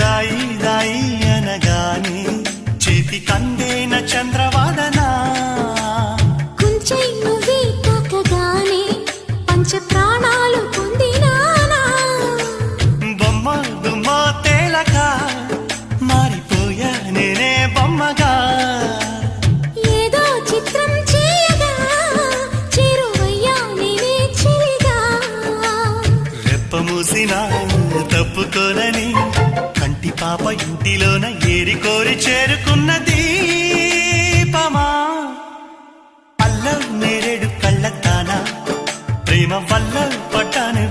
దాయి దాయి అనగానే చేతి కందేన చంద్రవాదనా. కుంచై నువ్వే తాకగానే పంచ ప్రాణాలు పొందినానా? బొమ్మ దుమ్మ తేలక మారిపోయా నేనే బొమ్మగా. ఏదో చిత్రం చేయగా చేరువయ్యా నేనే చిరిగా. రెప్ప మూసిన తప్పుకోనని పాప ఇంటిలోన ఏరికోరి చేరుకున్నది చేరుకున్న అల్ల అల్లం నేరేడు కళ్ళతానా ప్రేమ వల్ల పట్టాను